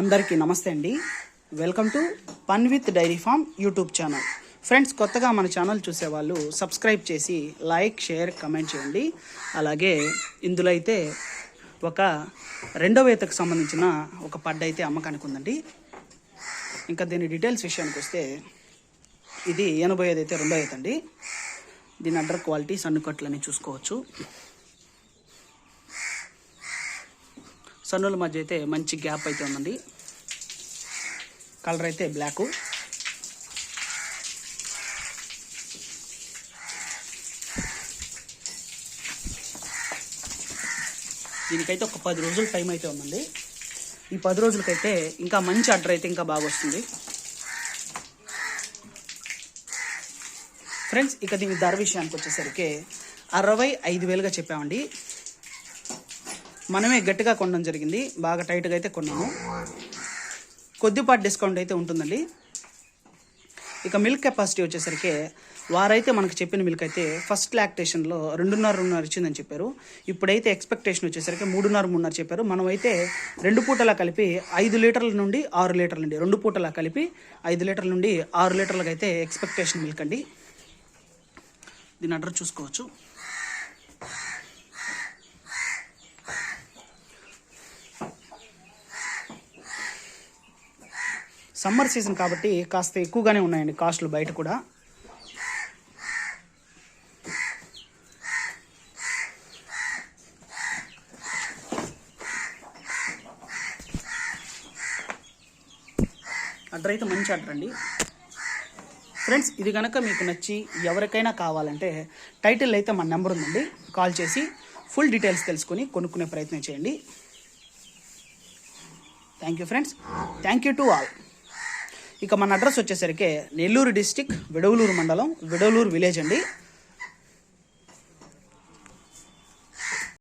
అందరికీ నమస్తే అండి. Welcome to fun with dairy farm YouTube channel friends కొత్తగా మన ఛానల్ చూసేవాళ్ళు సబ్స్క్రైబ్ చేసి లైక్ షేర్ కమెంట్ చేయండి. అలాగే ఇందులో అయితే ఒక రెండవ ఈతకు సంబంధించిన ఒక పడ్డ అయితే అమ్మకానికి ఉందండి. ఇంకా దీని డీటెయిల్స్ విషయానికి వస్తే ఇది ఎనభై ఐదు అయితే రెండో అవుతుంది అండి దీని అండర్ క్వాలిటీ సన్నుకట్లని చూసుకోవచ్చు. సన్నుల మధ్య అయితే మంచి గ్యాప్ అయితే ఉందండి. కలర్ అయితే బ్లాక్. దీనికైతే ఒక పది రోజుల టైం అయితే ఉందండి. ఈ పది రోజులకైతే ఇంకా మంచి ఆర్డర్ అయితే ఇంకా బాగా వస్తుంది. ఫ్రెండ్స్ ఇక దీని ధర విషయానికి వచ్చేసరికి అరవై ఐదు వేలుగా చెప్పామండి. మనమే గట్టిగా కొనడం జరిగింది. బాగా టైట్గా అయితే కొన్నాము. కొద్దిపాటి డిస్కౌంట్ అయితే ఉంటుందండి. ఇక మిల్క్ కెపాసిటీ వచ్చేసరికి వారైతే మనకు చెప్పిన మిల్క్ అయితే ఫస్ట్ లాక్టేషన్లో రెండున్నర రెండున్నర ఇచ్చిందని చెప్పారు. ఇప్పుడైతే ఎక్స్పెక్టేషన్ వచ్చేసరికి మూడున్నర మూడున్నర చెప్పారు. మనమైతే రెండు పూటలా కలిపి ఐదు లీటర్ల నుండి ఆరు లీటర్ల నుండి రెండు పూటలా కలిపి ఐదు లీటర్ల నుండి ఆరు లీటర్లకు అయితే ఎక్స్పెక్టేషన్ మిల్క్ అండి. దీని అడ్రస్ చూసుకోవచ్చు. సమ్మర్ సీజన్ కాబట్టి కాస్త ఎక్కువగానే ఉన్నాయండి కాస్ట్లు బయట కూడా. అడ్డర్ అయితే మంచి అడ్డర్ అండి. ఫ్రెండ్స్ ఇది కనుక మీకు నచ్చి ఎవరికైనా కావాలంటే టైటిల్ అయితే మన నెంబర్ ఉందండి. కాల్ చేసి ఫుల్ డీటెయిల్స్ తెలుసుకొని కొనుక్కునే ప్రయత్నం చేయండి. Thank you friends thank you to all ఇక మన అడ్రస్ వచ్చేసరికి నెల్లూరు డిస్టిక్ విడవలూరు మండలం విడవలూరు విలేజ్ అండి.